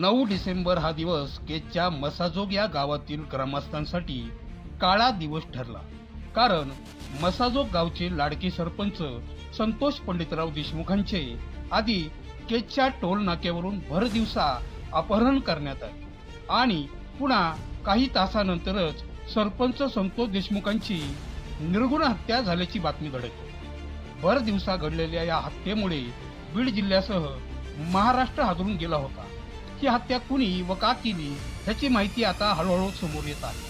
नऊ डिसेंबर हा दिवस केजच्या मसाजोग या गावातील ग्रामस्थांसाठी काळा दिवस ठरला. कारण मसाजोग गावचे लाडके सरपंच संतोष पंडितराव देशमुखांचे आधी केजच्या टोल नाक्यावरून भर दिवसा अपहरण करण्यात आले. आणि पुन्हा काही तासानंतरच सरपंच संतोष देशमुखांची निर्गुण हत्या झाल्याची बातमी घडली भर दिवसा घडलेल्या या हत्येमुळे बीड जिल्ह्यासह महाराष्ट्र हादरून गेला होता. ही हत्या कुणी व का केली ह्याची माहिती आता हळूहळू समोर येत आहे.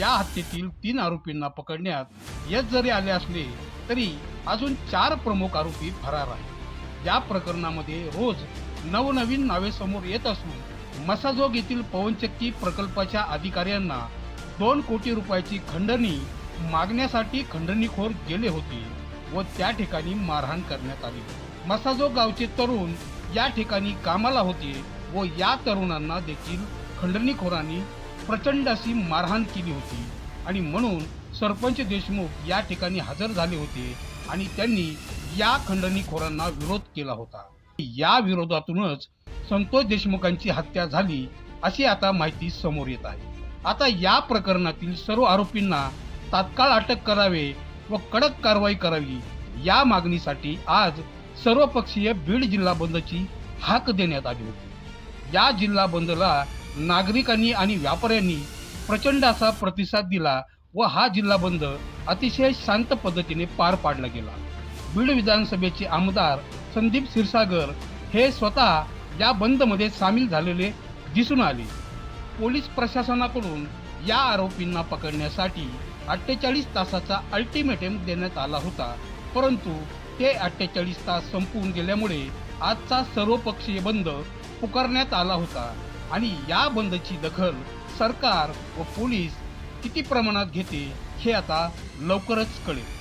या हत्येतील तीन आरोपींना पकडण्यात यश जरी आले असले तरी अजून चार प्रमुख आरोपी फरार आहेत. या प्रकरणामध्ये रोज नवनवीन नावे समोर येत असून मसाजोग येथील पवनचक्की प्रकल्पाच्या अधिकाऱ्यांना दोन कोटी रुपयाची खंडणी मागण्यासाठी खंडणीखोर गेले होते व त्या ठिकाणी मारहाण करण्यात आली. मसाजोग गावचे तरुण या ठिकाणी कामाला होते व या तरुणांना देखील खंडणीखोरांनी प्रचंड अशी मारहाण केली होती. आणि म्हणून सरपंच देशमुख या ठिकाणी हजर झाले होते आणि त्यांनी या खंडणीखोरांना विरोध केला होता. या विरोधातूनच संतोष देशमुखांची हत्या झाली अशी आता माहिती समोर येत आहे. आता या प्रकरणातील सर्व आरोपींना तात्काळ अटक करावे व कडक कारवाई करावी या मागणीसाठी आज सर्वपक्षीय बीड जिल्हा बंदची हाक देण्यात आली होती. या जिल्हा बंदला नागरिकांनी आणि व्यापाऱ्यांनी प्रचंड असा प्रतिसाद दिला व हा जिल्हा बंद अतिशय शांत पद्धतीने पार पाडला गेला. बीड विधानसभेचे आमदार संदीप क्षीरसागर हे स्वतः या बंदमध्ये सामील झालेले दिसून आले. पोलीस प्रशासनाकडून या आरोपींना पकडण्यासाठी अठ्ठेचाळीस तासाचा अल्टिमेटम देण्यात आला होता परंतु ते अठ्ठेचाळीस तास संपवून गेल्यामुळे आजचा सर्वपक्षीय बंद पुकारण्यात आला होता. आणि या बंदची दखल सरकार व पोलीस किती प्रमाणात घेते हे आता लवकरच कळेल.